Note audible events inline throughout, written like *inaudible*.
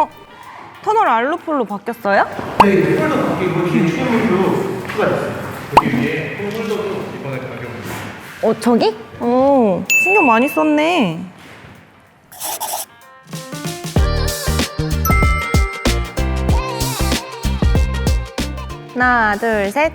어? 터널 알루폴로 바뀌었어요? 네, 홀더 바뀌고 뒤에 추가물도 추가됐어요. 여기 위에 홀더도 이번에 가격입니다. 어, 저기? 어, 신경 많이 썼네. 하나, 둘, 셋.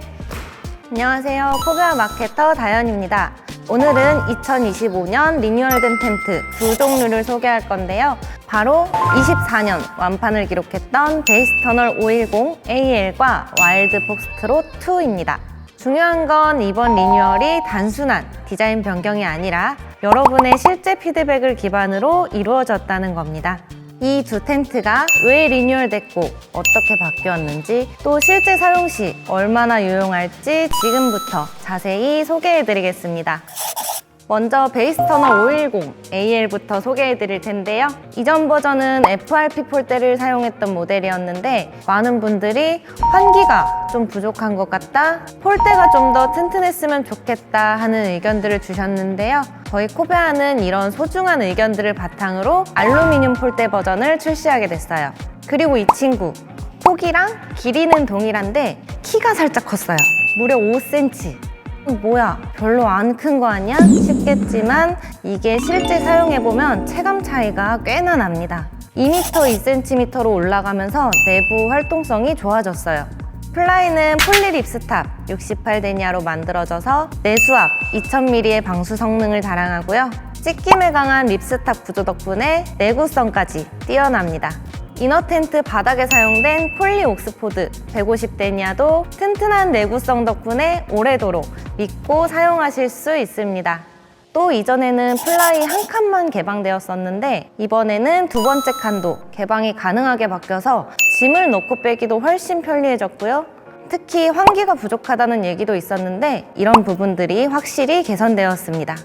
안녕하세요. 코베아 마케터 다현입니다. 오늘은 2025년 리뉴얼된 텐트 두 종류를 소개할 건데요. 바로 24년 완판을 기록했던 베이스터널 510 AL과 와일드 폭스트롯 2입니다. 중요한 건 이번 리뉴얼이 단순한 디자인 변경이 아니라 여러분의 실제 피드백을 기반으로 이루어졌다는 겁니다. 이 두 텐트가 왜 리뉴얼됐고 어떻게 바뀌었는지 또 실제 사용 시 얼마나 유용할지 지금부터 자세히 소개해 드리겠습니다. 먼저 베이스터널 510 AL부터 소개해 드릴 텐데요. 이전 버전은 FRP 폴대를 사용했던 모델이었는데 많은 분들이 환기가 좀 부족한 것 같다, 폴대가 좀 더 튼튼했으면 좋겠다 하는 의견들을 주셨는데요. 저희 코베아는 이런 소중한 의견들을 바탕으로 알루미늄 폴대 버전을 출시하게 됐어요. 그리고 이 친구 폭이랑 길이는 동일한데 키가 살짝 컸어요. 무려 5cm. 뭐야 별로 안 큰 거 아니야? 싶겠지만 이게 실제 사용해보면 체감 차이가 꽤나 납니다 2m 2cm로 올라가면서 내부 활동성이 좋아졌어요 플라이는 폴리 립스탑 68데니아로 만들어져서 내수압 2000mm의 방수 성능을 자랑하고요 찢김에 강한 립스탑 구조 덕분에 내구성까지 뛰어납니다 이너 텐트 바닥에 사용된 폴리 옥스포드 150데니아도 튼튼한 내구성 덕분에 오래도록 믿고 사용하실 수 있습니다. 또 이전에는 플라이 한 칸만 개방되었었는데 이번에는 두 번째 칸도 개방이 가능하게 바뀌어서 짐을 넣고 빼기도 훨씬 편리해졌고요. 특히 환기가 부족하다는 얘기도 있었는데 이런 부분들이 확실히 개선되었습니다.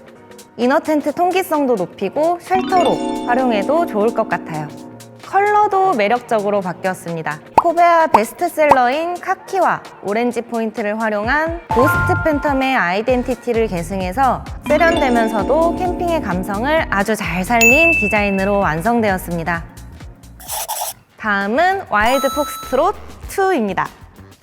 이너 텐트 통기성도 높이고 쉘터로 활용해도 좋을 것 같아요. 컬러도 매력적으로 바뀌었습니다. 코베아 베스트셀러인 카키와 오렌지 포인트를 활용한 고스트 팬텀의 아이덴티티를 계승해서 세련되면서도 캠핑의 감성을 아주 잘 살린 디자인으로 완성되었습니다. 다음은 와일드 폭스트롯 2입니다.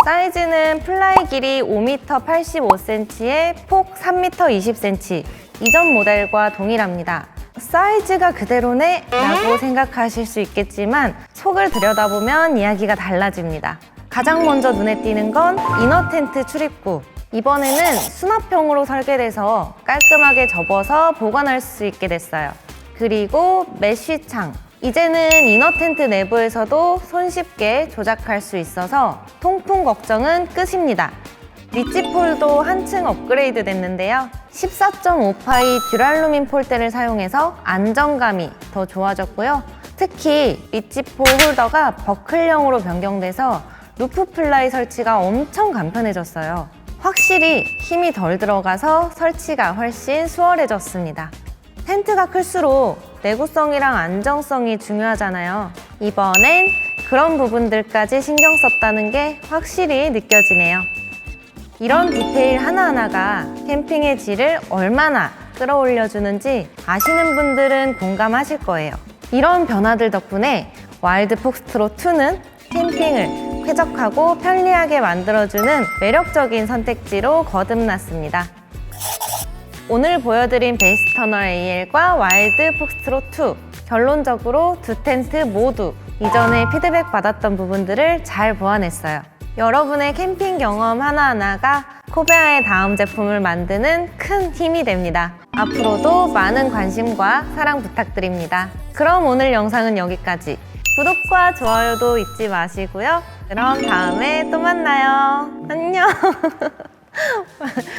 사이즈는 플라이 길이 5m 85cm에 폭 3m 20cm 이전 모델과 동일합니다. 사이즈가 그대로네? 라고 생각하실 수 있겠지만 속을 들여다보면 이야기가 달라집니다. 가장 먼저 눈에 띄는 건 이너 텐트 출입구. 이번에는 수납형으로 설계돼서 깔끔하게 접어서 보관할 수 있게 됐어요. 그리고 메쉬 창. 이제는 이너 텐트 내부에서도 손쉽게 조작할 수 있어서 통풍 걱정은 끝입니다. 리치폴도 한층 업그레이드 됐는데요. 14.5파이 듀랄루민 폴대를 사용해서 안정감이 더 좋아졌고요. 특히 리치폴 홀더가 버클형으로 변경돼서 루프 플라이 설치가 엄청 간편해졌어요. 확실히 힘이 덜 들어가서 설치가 훨씬 수월해졌습니다. 텐트가 클수록 내구성이랑 안정성이 중요하잖아요. 이번엔 그런 부분들까지 신경 썼다는 게 확실히 느껴지네요. 이런 디테일 하나하나가 캠핑의 질을 얼마나 끌어올려주는지 아시는 분들은 공감하실 거예요. 이런 변화들 덕분에 와일드 폭스트롯 2는 캠핑을 쾌적하고 편리하게 만들어주는 매력적인 선택지로 거듭났습니다. 오늘 보여드린 베이스 터널 AL과 와일드 폭스트롯 2 결론적으로 두 텐트 모두 이전에 피드백 받았던 부분들을 잘 보완했어요. 여러분의 캠핑 경험 하나하나가 코베아의 다음 제품을 만드는 큰 힘이 됩니다. 앞으로도 많은 관심과 사랑 부탁드립니다. 그럼 오늘 영상은 여기까지. 구독과 좋아요도 잊지 마시고요. 그럼 다음에 또 만나요. 안녕. *laughs*